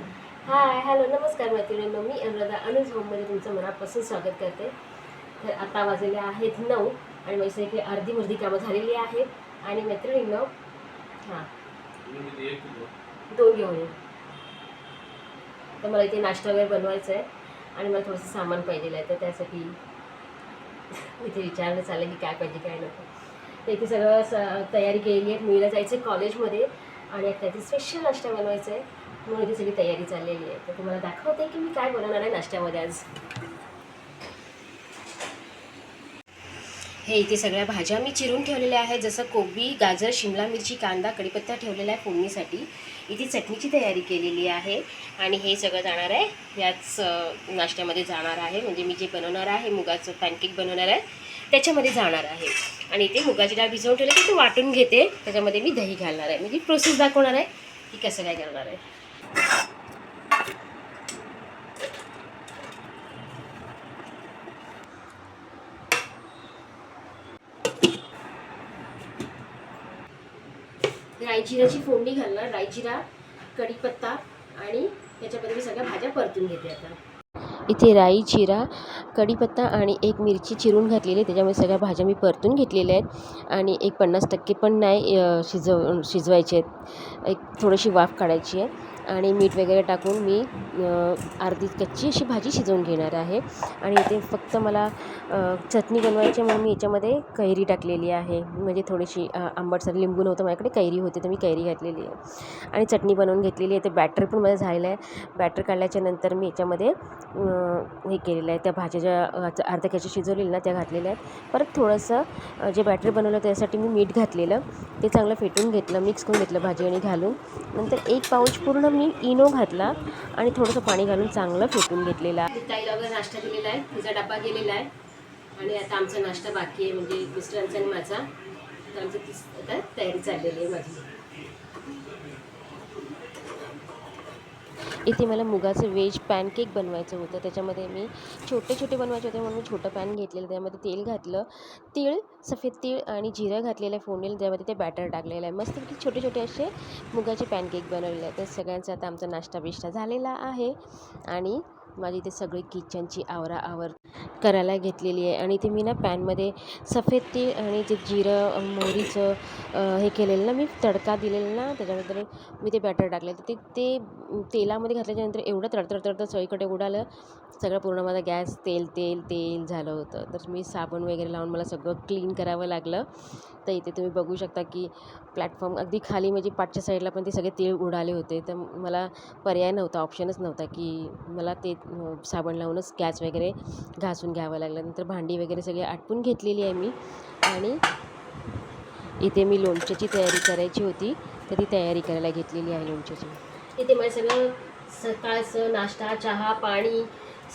Hi hello नमस्कार मैत्रिणींनो. मी अनुराधा अनुज होममध्ये तुमचं मनापासून स्वागत करते. तर आता वाजलेले आहेत नऊ आणि माझी इकडे अर्धी मुर्धी कामं झालेली आहेत. आणि मैत्रिणींनो हां. दोन घेऊन तर मला इथे नाश्ता वगैरे बनवायचा आहे आणि मला थोडंसं सामान पाहिजे आहे. तर त्यासाठी इथे विचारणं चाललं की काय पाहिजे काय नको. तर इथे सगळं स तयारी केलेली आहे. मुलीला जायचं आहे कॉलेजमध्ये आणि आता स्पेशल नाश्ता बनवायचा आहे म्हणून इथे सगळी तयारी चाललेली आहे. तर तुम्हाला दाखवते की मी काय बनवणार आहे नाश्त्यामध्ये आज. हे इथे सगळ्या भाज्या मी चिरून ठेवलेल्या आहेत. जसं कोबी गाजर शिमला मिरची कांदा कढीपत्ता ठेवलेला आहे फोडणीसाठी. इथे चटणीची तयारी केलेली आहे. आणि हे सगळं जाणार आहे. याच नाश्त्यामध्ये जाणार आहे. म्हणजे मी जे बनवणार आहे मुगाचं पॅनकेक बनवणार आहे त्याच्यामध्ये जाणार आहे. आणि इथे मुगाची डाळ भिजवून ठेवली की ते वाटून घेते. त्याच्यामध्ये मी दही घालणार आहे. म्हणजे प्रोसेस दाखवणार आहे की कसं काय करणार आहे. रायजिराची फोडणी घालणार रायजिरा कढीपत्ता आणि त्याच्यामध्ये मी सगळ्या भाज्या परतून घेते आता. इथे राई जिरा कढीपत्ता आणि एक मिरची चिरून घातलेली आहे. त्याच्यामध्ये सगळ्या भाज्या मी परतून घेतलेल्या आहेत. आणि एक पन्नास टक्के पण नाही शिजव शिजवायचे आहेत. एक थोडीशी वाफ काढायची आहे. आणि मीठ वगैरे टाकून मी अर्धी कच्ची अशी भाजी शिजवून घेणार आहे. आणि इथे फक्त मला चटणी बनवायची म्हणून मी याच्यामध्ये कैरी टाकलेली आहे. म्हणजे थोडीशी आंबटसर लिंबू नव्हतं माझ्याकडे कैरी होती तर मी कैरी घातलेली आहे. आणि चटणी बनवून घेतलेली आहे. ते बॅटर पण माझं झालेलं आहे. बॅटर काढल्याच्या नंतर मी याच्यामध्ये हे केलेलं आहे. त्या भाज्या ज्या अर्ध्या कच्ची शिजवलेली ना त्या घातलेल्या आहेत. परत थोडंसं जे बॅटर बनवलं त्यासाठी मी मीठ घातलेलं. ते चांगलं फेटून घेतलं मिक्स करून घेतलं भाजी आणि घालून. नंतर एक पाऊच पूर्ण मी इनो घातला आणि थोडंसं पाणी घालून चांगलं फेटून घेतलेलं आहे. ताईला वगैरे नाश्ता दिलेला आहे. तिचा डबा गेलेला आहे. आणि आता आमचा नाश्ता बाकी आहे. म्हणजे मिस्टरांचा आणि माझा. तर आमचं आता तयारी चाललेली आहे माझी. इथे मला मुगाचं वेज पॅनकेक बनवायचं होतं. त्याच्यामध्ये मी छोटे छोटे बनवायचे होते म्हणून मी छोटं पॅन घेतलेलं. त्यामध्ये तेल घातलं. तीळ सफेद तीळ आणि जिरं घातलेलं आहे फोडणीला. त्यामध्ये ते बॅटर टाकलेलं आहे. मस्तपैकी छोटे छोटे असे मुगाचे पॅनकेक बनवलेले आहेत. तर सगळ्यांचा आता आमचा नाश्ता बिष्टा झालेला आहे. आणि माझी इथे सगळी किचनची आवरा आवर करायला घेतलेली आहे. आणि इथे मी ना पॅनमध्ये सफेद तीळ आणि जे जिरं मोहरीचं हे केलेलं ना मी तडका दिलेला ना त्याच्यानंतर मी ते बॅटर टाकले तर ते ते तेलामध्ये घातल्याच्यानंतर एवढं तडतड तडतड सगळीकडे उडालं. सगळं पूर्ण माझा गॅस तेल तेल तेल झालं होतं. तर मी साबण वगैरे लावून मला सगळं क्लीन करावं लागलं. तर इथे तुम्ही बघू शकता की प्लॅटफॉर्म अगदी खाली म्हणजे पाठच्या साईडला पण ते सगळे तेल उडाले होते. तर मला पर्याय नव्हता ऑप्शनच नव्हता की मला ते साबण लावूनच गॅस वगैरे घासून घ्यावं लागलं. नंतर भांडी वगैरे सगळी आटपून घेतलेली आहे मी. आणि इथे मी लोणच्याची तयारी करायची होती. तर ती तयारी करायला घेतलेली आहे लोणच्याची. इथे मला सगळं सकाळचं नाश्ता चहा पाणी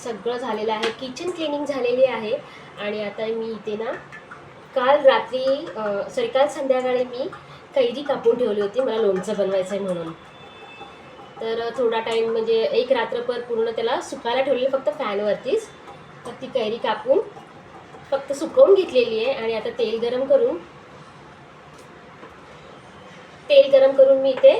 सगळं झालेलं आहे. किचन क्लिनिंग झालेली आहे. आणि आता मी इथे ना काल रात्री सॉरी काल संध्याकाळी मी कैरी कापून ठेवली होती. मला लोणचं बनवायचं आहे म्हणून. तर थोडा टाईम म्हणजे एक रात्रभर पूर्ण त्याला सुकायला ठेवलेली फक्त फॅनवरतीच तर ती कैरी कापून फक्त सुकवून घेतलेली आहे. आणि आता तेल गरम करून तेल गरम करून मी इथे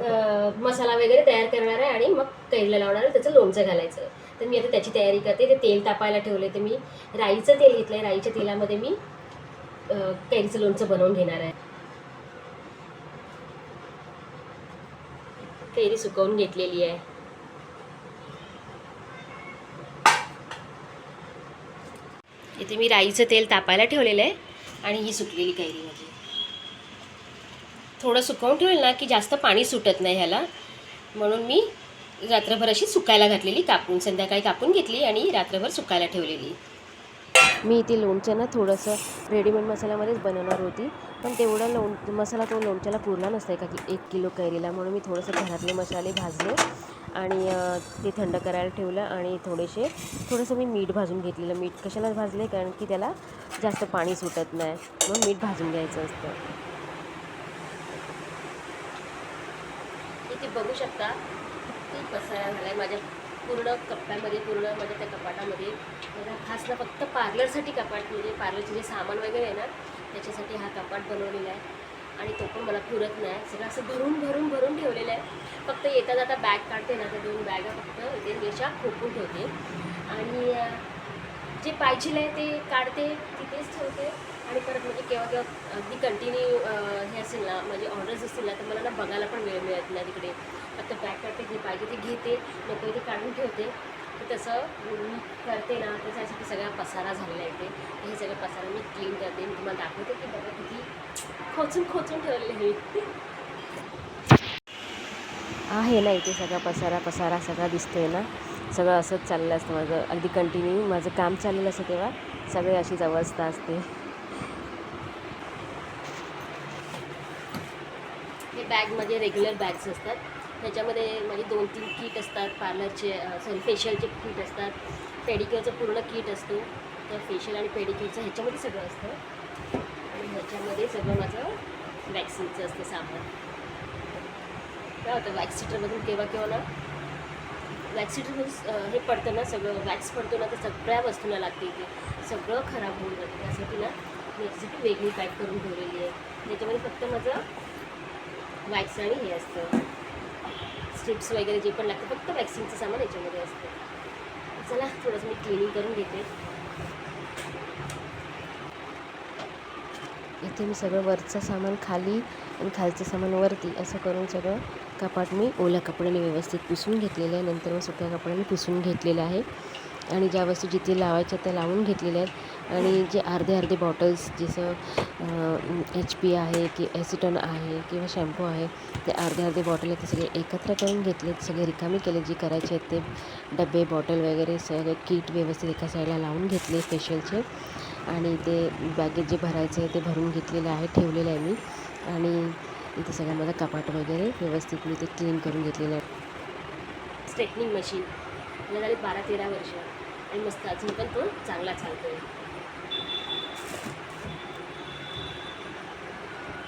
मसाला वगैरे तयार करणार आहे आणि मग कैरीला लावणार आहे. त्याचं लोणचं घालायचं. तर मी आता त्याची तयारी करते. ते तेल तापायला ठेवले तर मी. राईचं तेल घेतलं आहे राईच्या तेलामध्ये मी कैरीचं लोणचं बनवून घेणार आहे. कैरी सुकवून घेतलेली आहे. इथे मी राईचं तेल तापायला ठेवलेलं आहे आणि ही सुकलेली कैरी माझी. थोडं सुकवून ठेवेल ना की जास्त पाणी सुटत नाही ह्याला. म्हणून मी रात्रभर अशी सुकायला घातलेली कापून संध्याकाळी कापून घेतली आणि रात्रभर सुकायला ठेवलेली. मी इथे लोणचं ना थोडंसं रेडीमेड मसाल्यामध्येच बनवणार होती पण तेवढा लोण मसाला तो लोणच्याला पुरला नसता का की एक किलो कैरीला. म्हणून मी थोडंसं घरातले मसाले भाजले आणि ते थंड करायला ठेवलं आणि थोडेसे थोडंसं मी मीठ भाजून घेतलेलं. मीठ कशाला भाजले? कारण की त्याला जास्त पाणी सुटत नाही. म्हणून मीठ भाजून घ्यायचं असतं. इथे बघू शकता किती पसारा झाला आहे माझ्या पूर्ण कप्प्यामध्ये पूर्ण माझ्या त्या कपाटामध्ये. मला खास ना फक्त पार्लरसाठी कपाट म्हणजे पार्लरचे जे सामान वगैरे आहे ना त्याच्यासाठी हा कपाट बनवलेला आहे. आणि तो पण मला पुरत नाही. सगळं असं भरून भरून भरून ठेवलेलं आहे. फक्त येता जाता बॅग काढते ना त्या दोन बॅगा फक्त इथे रेषा खोपून ठेवते. आणि जे पाहिजे आहे ते काढते तिथेच ठेवते. आणि परत म्हणजे केव्हा केव्हा अगदी कंटिन्यू हे असेल ना म्हणजे ऑर्डर्स असतील ना तर मला ना बघायला पण वेळ मिळत नाही तिकडे. फक्त पॅक करते जे पाहिजे ते घेते नको ते काढून ठेवते. तर तसं मी करते ना त्याच्यासाठी सगळा पसारा झालेला आहे इथे. हे सगळं पसारा मी क्लीन करते. मी तुम्हाला दाखवते की बघा किती खोचून खोचून ठेवले आहे. आहे ना इथे सगळा पसारा पसारा सगळा दिसतोय ना. सगळं असंच चाललं असतं माझं. अगदी कंटिन्यू माझं काम चाललेलं असतं तेव्हा. सगळे अशीच अवस्था असते. बॅग बॅगमध्ये रेग्युलर बॅग्स असतात. त्याच्यामध्ये माझे दोन तीन किट असतात पार्लरचे सॉरी फेशियलचे किट असतात. पेडिक्युअरचं पूर्ण किट असतो. तर फेशियल आणि पेडिक्युअरचं ह्याच्यामध्ये सगळं असतं. आणि ह्याच्यामध्ये सगळं माझं वॅक्सिनचं असतं सामान. काय होतं वॅक्सिटरमधून केव्हा केव्हा ना वॅक्सिटरमधून हे पडतं ना सगळं वॅक्स पडतो ना तर सगळ्या वस्तूला लागते इथे. सगळं खराब होऊन जातं. त्यासाठी ना मी याच्यासाठी वेगळी पॅक करून ठेवलेली आहे. त्याच्यामध्ये फक्त माझं वॅक्स आणि हे असतं. स्ट्रिप्स वगैरे जे पण लागतं फक्त वॅक्सिनचं सामान याच्यामध्ये असतं. चला थोडंसं मी क्लिनिंग करून घेते. इथे मी सगळं वरचं सामान खाली आणि खालचं सामान वरती असं करून सगळं कपाट मी ओल्या कपड्याने व्यवस्थित पुसून घेतलेलं आहे. नंतर मग सुक्या कपड्याने पुसून घेतलेलं आहे. आणि ज्या वस्तू जिथे लावायच्या त्या लावून घेतलेल्या आहेत. आणि जे अर्धे अर्धे बॉटल्स जसं एच पी आहे की ॲसिटॉन आहे किंवा शॅम्पू आहे ते अर्धे अर्धे बॉटल आहेत ते सगळे एकत्र करून घेतले सगळे रिकामी केले जे करायचे आहेत ते डबे बॉटल वगैरे सगळे किट व्यवस्थित एका साईडला लावून घेतले फेशियलचे आणि ते बॅगेत जे भरायचं आहे ते भरून घेतलेलं आहे ठेवलेलं आहे मी. आणि इथे सगळं माझं कपाट वगैरे व्यवस्थित मी ते क्लीन करून घेतलेलं आहे स्ट्रेटनिंग मशीन मला झाली बारा तेरा वर्ष. आणि मस्त अजून पण तो चांगला चालतो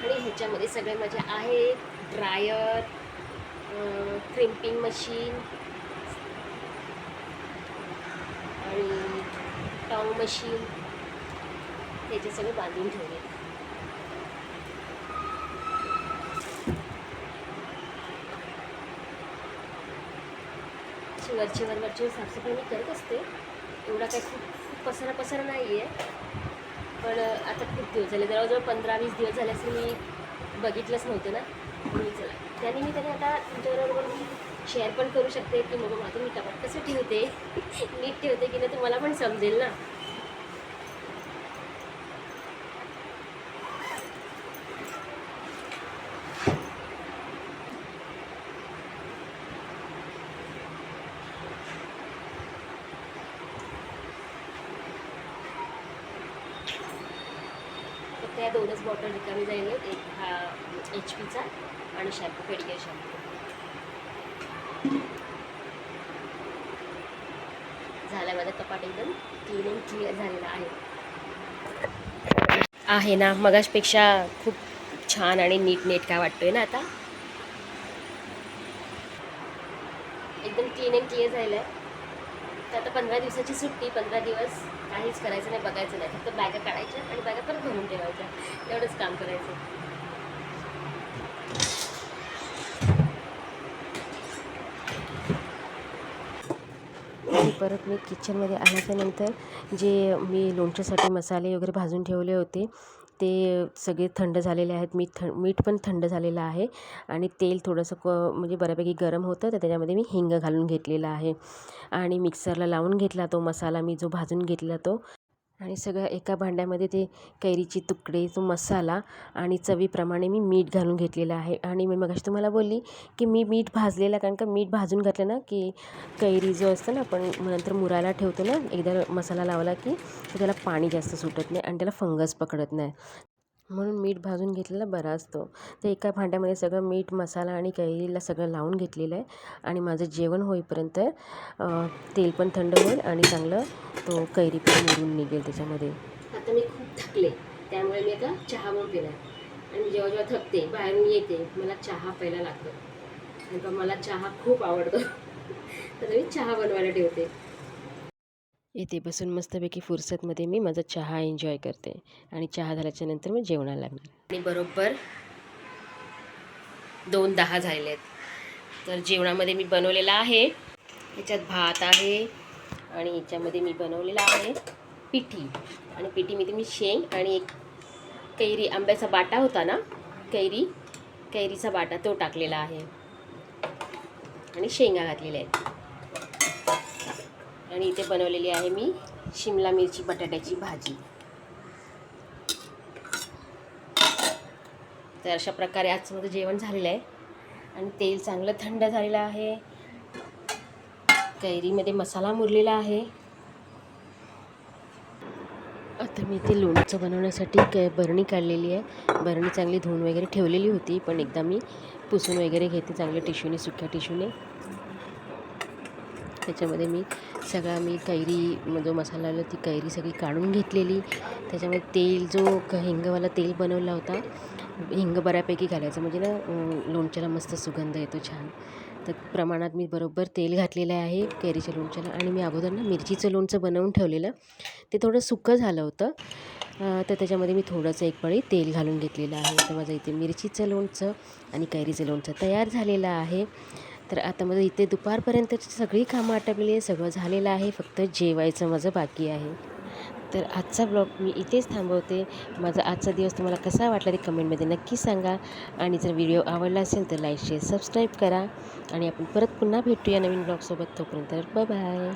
आणि ह्याच्यामध्ये सगळे माझे आहेत. ड्रायर क्रिम्पिंग मशीन आणि टॉंग मशीन त्याचे सगळे बांधून ठेवले वरचे वर साफसफाई मी करत असते. एवढा काही खूप खूप पसारा पसारा नाही आहे पण आता खूप दिवस झाले. जवळजवळ पंधरा वीस दिवस झाले असं मी बघितलंच नव्हतं ना. मी चला. त्याने मी त्याने आता तुमच्याबरोबर मी शेअर पण करू शकते की मग माझं मी कपाट कसं ठेवते? नीट ठेवते की नाही तुम्हाला पण समजेल ना. दोनच बॉटल रिकामी जाईल. एक हा एच पीचा आणि शॅम्पू पेडिकर शॅम्पू झाला माझा कपाट एकदम क्लीन अँड क्लिअर झालेला आहे. आहे ना मगाशपेक्षा खूप छान आणि नीट नेट काय वाटतोय ना आता? एकदम क्लीन अँड क्लिअर झालेलं आहे तर आता पंधरा दिवसाची सुट्टी पंधरा दिवस काहीच करायचं नाही बघायचं नाही. फक्त बॅगा काढायच्या आणि बॅगा परत भरून ठेवायच्या. एवढंच काम करायचं. परत मी किचनमध्ये आल्याच्यानंतर जे मी लोणच्यासाठी मसाले वगैरे भाजून ठेवले होते ते सगळे थंड झालेले आहेत. मीठ थं मीठ पण थंड झालेलं आहे आणि तेल थोडंसं क म्हणजे बऱ्यापैकी गरम होतं तर त्याच्यामध्ये मी हिंग घालून घेतलेलं आहे. आणि मिक्सरला लावून घेतला तो मसाला मी जो भाजून घेतला तो. आणि सगळं एका भांड्यामध्ये ते कैरीचे तुकडे तो मसाला आणि चवीप्रमाणे मी मीठ घालून घेतलेलं आहे. आणि मी मगाशी तुम्हाला बोलली की मी मीठ भाजलेलं कारण का मीठ भाजून घातलं ना की कैरी जो असतं ना आपण नंतर मुरायला ठेवतो ना एकदा मसाला लावला की त्याला पाणी जास्त सुटत नाही आणि त्याला फंगस पकडत नाही. म्हणून मीठ भाजून घेतलेला बरा असतो. ते एका भांड्यामध्ये सगळं मीठ मसाला आणि कैरीला सगळं लावून घेतलेलं आहे. आणि माझं जेवण होईपर्यंत तेल पण थंड होईल आणि चांगलं तो कैरी पण मुरून निघेल त्याच्यामध्ये. आता मी खूप थकले त्यामुळे मी आता चहा पण पिला आणि जेव्हा जेव्हा थकते बाहेरून येते मला चहा प्यायला लागतो. आणि मला चहा खूप आवडतो. तर मी चहा बनवायला ठेवते. इथे बसून मस्तपैकी फुरसतमध्ये मी माझा चहा एन्जॉय करते आणि चहा झाल्याच्यानंतर मी जेवणाला लागणार. आणि बरोबर दोन दहा झालेले आहेत तर जेवणामध्ये मी बनवलेला आहे. याच्यात भात आहे आणि याच्यामध्ये मी बनवलेला आहे पिठी. आणि पिठीमध्ये मी शेंग आणि एक कैरी आंब्याचा बाटा होता ना कैरी कैरीचा बाटा तो टाकलेला आहे. आणि शेंगा घातलेल्या आहेत. आणि इथे बनवलेली आहे मी शिमला मिरची बटाट्याची भाजी. तर अशा प्रकारे आजचं माझं जेवण झालेलं आहे. आणि तेल चांगलं थंड झालेलं आहे. कैरीमध्ये मसाला मुरलेला आहे. आता मी ते लोणचं बनवण्यासाठी क बरणी काढलेली आहे. बरणी चांगली धुवून वगैरे ठेवलेली होती पण एकदा मी पुसून वगैरे घेते चांगल्या टिश्यूने सुक्या टिश्यूने. त्याच्यामध्ये मी सगळा मी कैरी जो मसाला आला ती कैरी सगळी काढून घेतलेली. त्याच्यामध्ये तेल जो क हिंगवाला तेल बनवला होता हिंग बऱ्यापैकी घालायचं. म्हणजे ना लोणच्याला मस्त सुगंध येतो छान. तर प्रमाणात मी बरोबर तेल घातलेलं आहे कैरीच्या लोणच्याला. आणि मी अगोदर ना मिरचीचं लोणचं बनवून ठेवलेलं. ते थोडं सुकं झालं होतं. तर त्याच्यामध्ये मी थोडंसं एक पळी तेल घालून घेतलेलं आहे. तर माझं इथे मिरचीचं लोणचं आणि कैरीचं लोणचं तयार झालेलं आहे. तर आता माझं इथे दुपारपर्यंतची सगळी कामं आटपलेली आहे सगळं झालेलं आहे. फक्त जेवायचं माझं बाकी आहे. तर आजचा ब्लॉग मी इथेच थांबवते. माझा आजचा दिवस तुम्हाला कसा वाटला ते कमेंटमध्ये नक्की सांगा. आणि जर व्हिडिओ आवडला असेल तर लाईक शेअर सबस्क्राईब करा. आणि आपण परत पुन्हा भेटूया नवीन ब्लॉगसोबत. तोपर्यंत बाय बाय